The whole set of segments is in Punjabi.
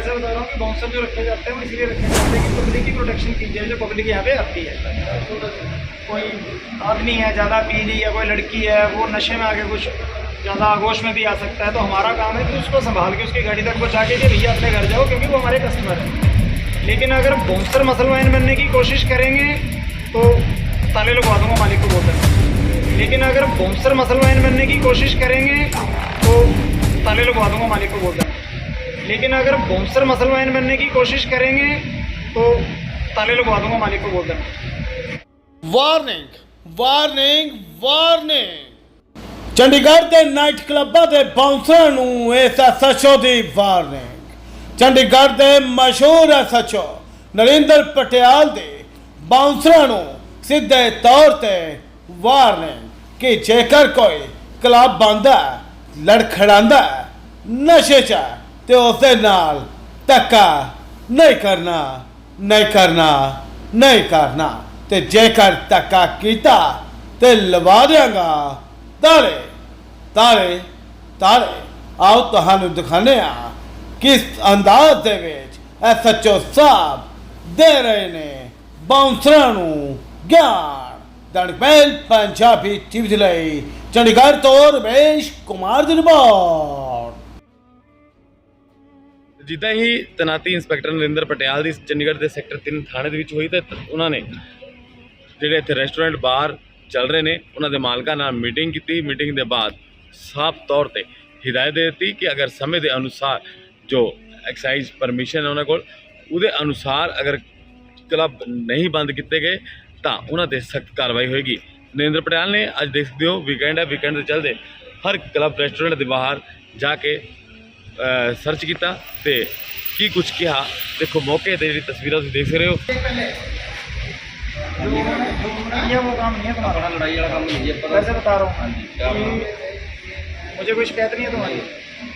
वैसे बता रहा हूँ कि बाउंसर जो रखे जाते हैं, वो इसलिए रखे जाते हैं कि पब्लिक की प्रोटेक्शन की जाए जो पब्लिक यहाँ पे आती है। कोई आदमी है, ज़्यादा पी ली या कोई लड़की है, वो नशे में आके कुछ ज़्यादा आगोश में भी आ सकता है तो हमारा काम है कि उसको संभाल के, उसकी गाड़ी तक पहुँचा के भैया अपने घर जाओ, क्योंकि वो हमारे कस्टमर हैं। लेकिन अगर बाउंसर मुसलमान बनने की कोशिश करेंगे तो ताले लगवा दूँगा मालिक को बोल देना लेकिन अगर बाउंसर मुसलमान बनने की कोशिश करेंगे तो ताले लगवा दूँगा मालिक को बोल देना लेकिन अगर बाउंसर मुसलमान बनने की कोशिश करेंगे तो ताले लगवा दूंगा मालिक को बोल देना ਵਾਰਨਿੰਗ ਵਾਰਨਿੰਗ ਵਾਰਨਿੰਗ ਚੰਡੀਗੜ੍ਹ ਦੇ ਨਾਈਟ ਕਲੱਬਾਂ ਦੇ ਬਾਉਂਸਰਾਂ ਨੂੰ ਇਸ ਐਸਐਚਓ ਦੀ ਵਾਰਨਿੰਗ ਚੰਡੀਗੜ੍ਹ ਦੇ ਮਸ਼ਹੂਰ ਐਸਐਚਓ ਨਰਿੰਦਰ ਪਟਿਆਲ ਦੇ ਬਾਉਂਸਰਾਂ ਨੂੰ ਸਿੱਧੇ ਤੌਰ ਤੇ ਵਾਰਨਿੰਗ ਕਿ ਜੇਕਰ ਕੋਈ ਕਲੱਬ ਬੰਦਾ ਲੜਖੜਾਂਦਾ ਹੈ, ਨਸ਼ੇ 'ਚ ਹੈ, ਤੇ ਉਸ ਦੇ ਨਾਲ ਧੱਕਾ ਨਹੀਂ ਕਰਨਾ ਨਹੀਂ ਕਰਨਾ ਨਹੀਂ ਕਰਨਾ। ਤੇ ਜੇਕਰ ਧੱਕਾ ਕੀਤਾ ਤੇ ਲਵਾ ਦਿਆਂਗਾ ਤਾਲੇ ਤਾਲੇ ਤਾਲੇ ਆਓ ਤੁਹਾਨੂੰ ਦਿਖਾਣੇ ਆ ਕਿਸ ਅੰਦਾਜ਼ ਦੇ ਵਿੱਚ ਐਸਐਚਓ ਸਾਹਿਬ ਦੇ ਰਹੇ ਨੇ ਬਾਉਂਸਰਾਂ ਨੂੰ ਗਿਆਨ। ਦਣਪੈਲ ਪੰਜਾਬੀ ਟੀਵੀ ਲਈ ਚੰਡੀਗੜ੍ਹ ਤੋਂ ਰਮੇਸ਼ ਕੁਮਾਰ ਦੀ ਰਿਪੋਰਟ। ਜਿੱਦਾਂ ਹੀ ਤਨਾਤੀ ਇੰਸਪੈਕਟਰ ਨਰਿੰਦਰ ਪਟਿਆਲ ਦੀ ਚੰਡੀਗੜ੍ਹ ਦੇ ਸੈਕਟਰ 3 ਥਾਣੇ ਦੇ ਵਿੱਚ ਹੋਈ ਤੇ ਉਹਨਾਂ ਨੇ ਜਿਹੜੇ ਇੱਥੇ ਰੈਸਟੋਰੈਂਟ ਬਾਹਰ ਚੱਲ ਰਹੇ ਨੇ, ਉਹਨਾਂ ਦੇ ਮਾਲਕਾਂ ਨਾਲ ਮੀਟਿੰਗ ਕੀਤੀ। ਮੀਟਿੰਗ ਦੇ ਬਾਅਦ ਸਾਫ਼ ਤੌਰ ਤੇ ਹਿਦਾਇਤ ਦੇ ਦਿੱਤੀ ਕਿ ਅਗਰ ਸਮੇਂ ਦੇ ਅਨੁਸਾਰ ਜੋ ਐਕਸਾਈਜ਼ ਪਰਮਿਸ਼ਨ ਹੈ ਉਹਨਾਂ ਕੋਲ, ਉਹਦੇ ਅਨੁਸਾਰ ਅਗਰ ਕਲੱਬ ਨਹੀਂ ਬੰਦ ਕੀਤੇ ਗਏ, ਤਾਂ ਉਹਨਾਂ ਤੇ ਸਖਤ ਕਾਰਵਾਈ ਹੋਏਗੀ। ਨਰਿੰਦਰ ਪਟਿਆਲ ਨੇ ਅੱਜ ਦੇਖਦੇ ਹੋ ਵੀਕਐਂਡ ਹੈ ਵੀਕਐਂਡ ਦੇ ਚੱਲਦੇ ਹਰ ਕਲੱਬ ਰੈਸਟੋਰੈਂਟ ਦੇ ਬਾਹਰ ਜਾ ਕੇ ਸਰਚ ਕੀਤਾ ਤੇ ਕੀ ਕੁਝ ਕਿਹਾ ਦੇਖੋ ਮੌਕੇ ਤੇ ਜਿਹੜੀ ਤਸਵੀਰਾਂ ਤੁਸੀਂ ਦੇਖ ਰਹੇ ਹੋ जो ये वो काम नहीं है तुम्हारा लड़ाई वाला काम नहीं है वैसे बता रहा हूँ कि मुझे कोई शिकायत नहीं है तुम्हारी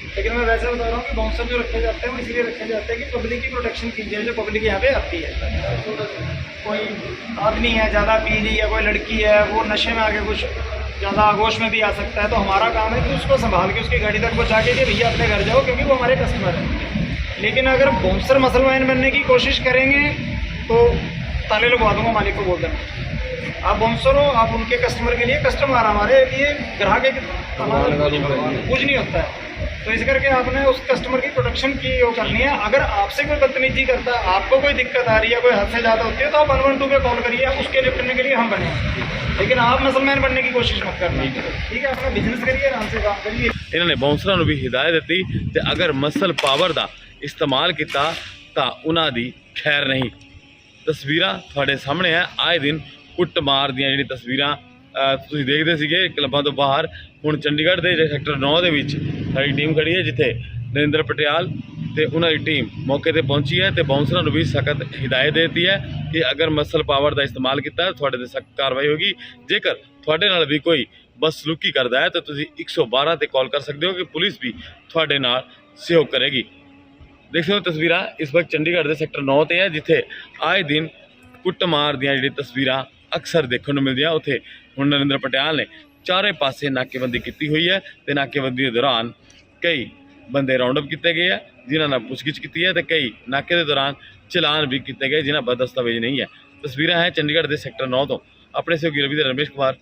लेकिन मैं वैसे बता रहा हूँ कि बाउंसर जो रखे जाते हैं वो इसलिए रखे जाते हैं कि पब्लिक की प्रोटेक्शन की जाए जो पब्लिक यहाँ पे आती है कोई आदमी है ज़्यादा पी ली या कोई लड़की है वो नशे में आके कुछ ज़्यादा आगोश में भी आ सकता है तो हमारा काम है कि उसको संभाल के उसकी गाड़ी तक पहुँचा के कि भैया अपने घर जाओ, क्योंकि वो हमारे कस्टमर हैं। लेकिन अगर बॉन्सर मुसलमान बनने की कोशिश करेंगे तो ताले लगवा दूँगा मालिक को बोल देना। आप बाउंसर हो आप उनके कस्टमर के लिए कस्टमर हमारे लिए ग्राहक एक हमारा कुछ नहीं होता है तो इस करके आपने उस कस्टमर की प्रोटेक्शन की वो करनी है अगर आपसे कोई बदतमीजी करता है आपको कोई दिक्कत आ रही है कोई हद से ज़्यादा होती है तो आप वन वन टू पे कॉल करिए उसके निपटने के लिए हम बने हैं। लेकिन आप मुसलमान बनने की कोशिश मत करना ठीक है अपना बिजनेस करिए आराम से काम करिए ਇਹਨਾਂ ਨੇ ਬਾਉਂਸਰਾਂ ਨੂੰ ਵੀ ਹਿਦਾਇਤ ਦਿੱਤੀ ਤੇ ਅਗਰ ਮਸਲ ਪਾਵਰ ਦਾ ਇਸਤੇਮਾਲ ਕੀਤਾ ਤਾਂ ਉਹਨਾਂ ਦੀ ਖੈਰ ਨਹੀਂ ਤਸਵੀਰਾਂ ਤੁਹਾਡੇ ਸਾਹਮਣੇ ਹੈ ਆਏ ਦਿਨ ਕੁੱਟਮਾਰ ਦੀਆਂ ਜਿਹੜੀ ਤਸਵੀਰਾਂ ਤੁਸੀਂ ਦੇਖਦੇ ਸੀਗੇ ਕਲੱਬਾਂ ਤੋਂ ਬਾਹਰ। ਹੁਣ ਚੰਡੀਗੜ੍ਹ ਦੇ ਜਿਹੜੇ ਸੈਕਟਰ 9 ਦੇ ਵਿੱਚ ਸਾਡੀ ਟੀਮ ਖੜੀ ਹੈ, ਜਿੱਥੇ ਨਰਿੰਦਰ ਪਟਿਆਲ ਤੇ ਉਹਨਾਂ ਦੀ ਟੀਮ ਮੌਕੇ ਤੇ ਪਹੁੰਚੀ ਹੈ ਤੇ ਬਾਉਂਸਰਾਂ ਨੂੰ ਵੀ ਸਖਤ ਹਿਦਾਇਤ ਦੇ ਦਿੱਤੀ ਹੈ ਕਿ ਅਗਰ ਮਸਲ ਪਾਵਰ ਦਾ ਇਸਤੇਮਾਲ ਕੀਤਾ, ਤੁਹਾਡੇ ਤੇ ਸਖਤ ਕਾਰਵਾਈ ਹੋਗੀ ਜੇਕਰ ਤੁਹਾਡੇ ਨਾਲ ਵੀ ਕੋਈ ਬਸਲੂਕੀ ਕਰਦਾ ਹੈ, ਤਾਂ ਤੁਸੀਂ 112 ਤੇ ਕਾਲ ਕਰ ਸਕਦੇ ਹੋ ਕਿ ਪੁਲਿਸ ਵੀ ਤੁਹਾਡੇ ਨਾਲ ਸਹਿਯੋਗ ਕਰੇਗੀ। ਦੇਖ ਸਕਦੇ ਹੋ ਤਸਵੀਰਾਂ, ਇਸ ਵਕਤ ਚੰਡੀਗੜ੍ਹ ਦੇ ਸੈਕਟਰ 9 ਤੇ ਹੈ, ਜਿੱਥੇ ਆਏ ਦਿਨ ਕੁੱਟਮਾਰ ਦੀਆਂ ਜਿਹੜੀ ਤਸਵੀਰਾਂ ਅਕਸਰ ਦੇਖਣ ਨੂੰ ਮਿਲਦੀਆਂ ਉੱਥੇ। ਹੁਣ ਨਰਿੰਦਰ ਪਟਿਆਲ ਨੇ ਚਾਰੇ ਪਾਸੇ ਨਾਕੇਬੰਦੀ ਕੀਤੀ ਹੋਈ ਹੈ ਤੇ ਨਾਕੇਬੰਦੀ ਦੇ ਦੌਰਾਨ ਕਈ ਬੰਦੇ ਰਾਉਂਡ ਅਪ ਕੀਤੇ ਗਏ ਆ, ਜਿਨ੍ਹਾਂ ਨਾਲ ਪੁੱਛਗਿੱਛ ਕੀਤੀ ਹੈ ਤੇ ਕਈ ਨਾਕੇ ਦੇ ਦੌਰਾਨ ਚਲਾਨ ਵੀ ਕੀਤੇ ਗਏ, ਜਿਨ੍ਹਾਂ ਬਦ ਦਸਤਾਵੇਜ਼ ਨਹੀਂ ਹੈ। ਤਸਵੀਰਾਂ ਹੈ ਚੰਡੀਗੜ੍ਹ ਦੇ ਸੈਕਟਰ 9 ਤੋਂ। ਆਪਣੇ ਸਹਿਯੋਗੀ ਰਵੀ ਦੇ ਰਮੇਸ਼ ਕੁਮਾਰ